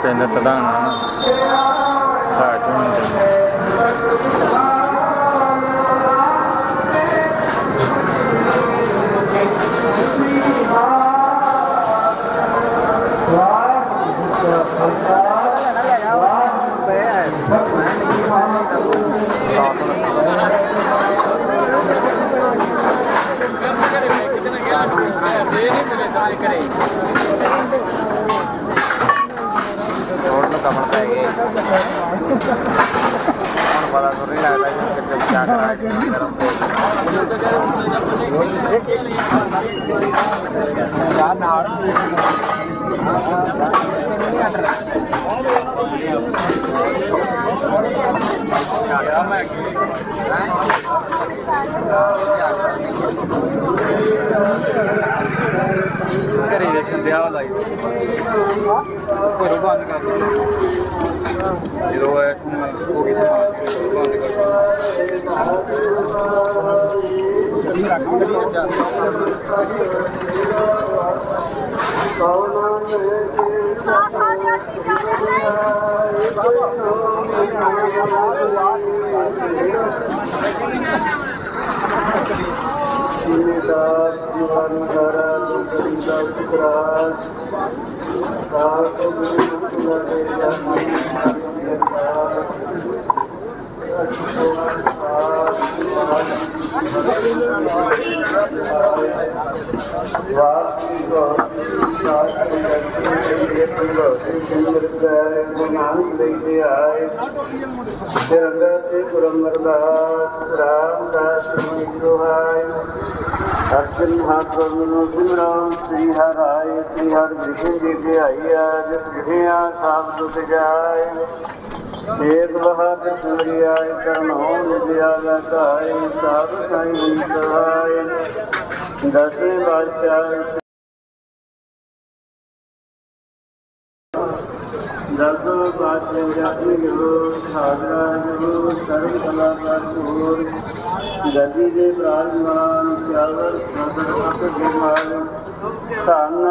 เป็นรัดังนะใช่ช่วงนี้ ਕਿੱਥੇ ਕਿਆ ਕਰਾਂ ਕੀ ਕਰਾਂ ਯਾਰ ਨਾਲ ਮੈਂ ਘਰੇ ਦੇ ਸੰਧਿਆ ਲਾਈ ਘਰੋਂ ਬੰਦ ਕਰ ਦਿਓ। ਜਦੋਂ ਇਹ ਹੋ ਗਈ ਸਮਾਨ ਬੰਦ ਕਰ ਸਾਫਾ ਗੁਰੂ ਦੇ ਰਾਮਦਾਸ ਜੀ ਸੁਹਾਈ ਅਰਜਨ ਮਹਾਪ੍ਰਭੂ ਨੂੰ ਸਿਮਰਨ ਸ੍ਰੀ ਹਰਾਏ ਸ੍ਰੀ ਹਰਿ ਵਿਖੇ ਜੀ ਕੇ ਆਈਆ ਜਿਸ ਵਿਖਿਆ ਸਾਬ ਦੁਖ ਜਾਏ। ਏਕ ਬਹਾਦਰ ਸੁਮਰੀ ਆਏ ਕਰਮ ਹੋਂ ਵਿਦਿਆ ਲਗਾਏ ਸਾਧ ਸਾਈ ਜੀ ਦਸੇ ਬਾਦਸ਼ਾਹ ਦਸੋ ਜੋ ਸਾਧਰਾ ਜੋ ਸਰਬ ਕਲਾ ਦਾ ਸੂਰ ਗਦੀ ਦੇ ਬਰਾਜਮਾਨ ਚਾਵਰ ਸਦਰ ਮਤ ਦੇ ਧੰਨ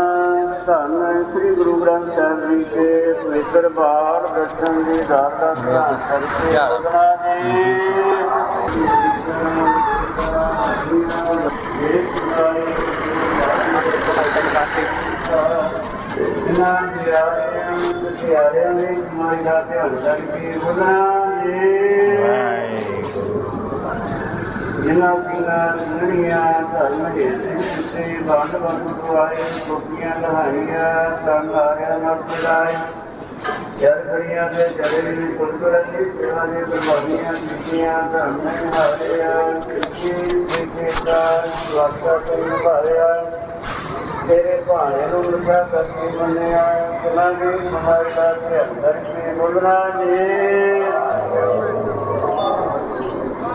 ਧੰਨ ਸ੍ਰੀ ਗੁਰੂ ਗ੍ਰੰਥ ਸਾਹਿਬ ਜੀ ਦੇ ਪਵਿੱਤਰ ਬਾਰ ਦਰਸ਼ਨ ਦੀ ਦਾਤਾ ਦਾ ਧਿਆਨ ਕਰਕੇ ਸਤਨਾ ਜੀ ਜਿਨ੍ਹਾਂ ਕਿਨਾਂ ਜਿਹੜੀਆਂ ਧਰਮ ਦੇ ਸਿੱਤੇ ਬਾਣ ਵਰਤ ਦੁਆਰੇ ਕੋਟੀਆਂ ਲਹਾਈਆਂ ਸੰਘਾਰਿਆਂ ਨਾਲ ਪਿਲਾਏ ਯਾਰ ਖੜੀਆਂ ਦੇ ਜੜੇ ਵੀ ਕੁਲਕਰਨ ਦੀ ਸੇਵਾ ਦੇ ਬਰਬਾਦੀਆਂ ਕੀਤੀਆਂ ਧਰਮ ਨੇ ਹਾਰਿਆ ਕਿੱਥੇ ਦੇਖੇ ਦਾ ਵਾਸਤਾ ਕਰਨ ਭਾਰਿਆ ਭਾਣੇ ਨੂੰ ਮਿੱਠਾ ਕਰਕੇ ਮੰਨਿਆ ਉਹਨਾਂ ਦੀ ਹਮਾਰੇ ਦਾ ਧਿਆਨ ਕਰਕੇ ਬੋਲਣਾ ਜੀ।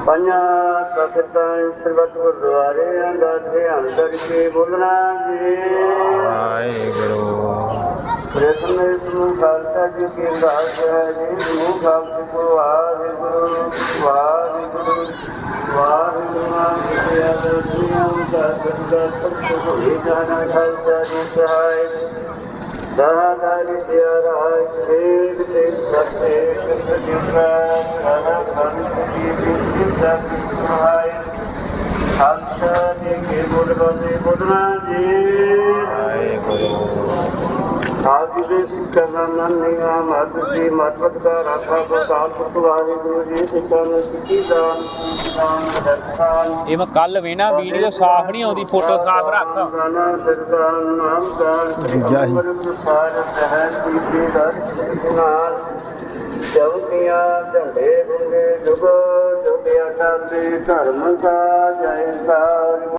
ਪੰਜਾਂ ਤਖਤਾਂ ਸਰਬਤ ਗੁਰਦੁਆਰਿਆਂ ਦਾ ਧਿਆਨ ਕਰਕੇ ਬੋਲਣਾ ਜੀ। ਵਾਹਿਗੁਰੂ। ਪ੍ਰੇਤਨ ਨੂੰ ਖਾਲਸਾ ਜੀ ਕੀ ਦਾਸ ਹੈ ਜੀ ਨੂੰ ਖਾਲਸੇ ਕੋ ਵਾਹਿਗੁਰੂ ਵਾਹਿਗੁਰੂ। ਵਾਹਿਗੁਰੂ ਨਾਮ ਦੇ ਦੁਨੀਆਂ ਦਾ ਸਦਾ ਸਭ ਆਦਿ ਦੇ ਸਿੱਖਾਂ ਨੰਨਿਆ ਮਤ ਜੀ ਮਤਵਤ ਦਾ ਰਾਖਾ ਬਕਾਲ ਪੁਰਤਵਾਰੀ ਗੁਰੂ ਜੀ ਸਿੱਖਾਂ ਨੂੰ ਸਿੱਖੀ ਦਾਨ ਦਾਨ ਦਰਸ਼ਨ ਇਹ ਮੈਂ ਕੱਲ ਵੇਣਾ ਵੀਡੀਓ ਸਾਫ਼ ਨਹੀਂ ਆਉਂਦੀ ਫੋਟੋ ਸਾਫ਼ ਰੱਖ। ਦਾ ਦੀ ਦਰਸ਼ਨਾਲ ਚੌਕੀਆਂ ਝੰਡੇ ਗੁੰਗੇ ਜੁਗ ਜੁਗਿਆ ਕਰਦੇ ਧਰਮ ਦਾ ਜੈ ਸਾਰ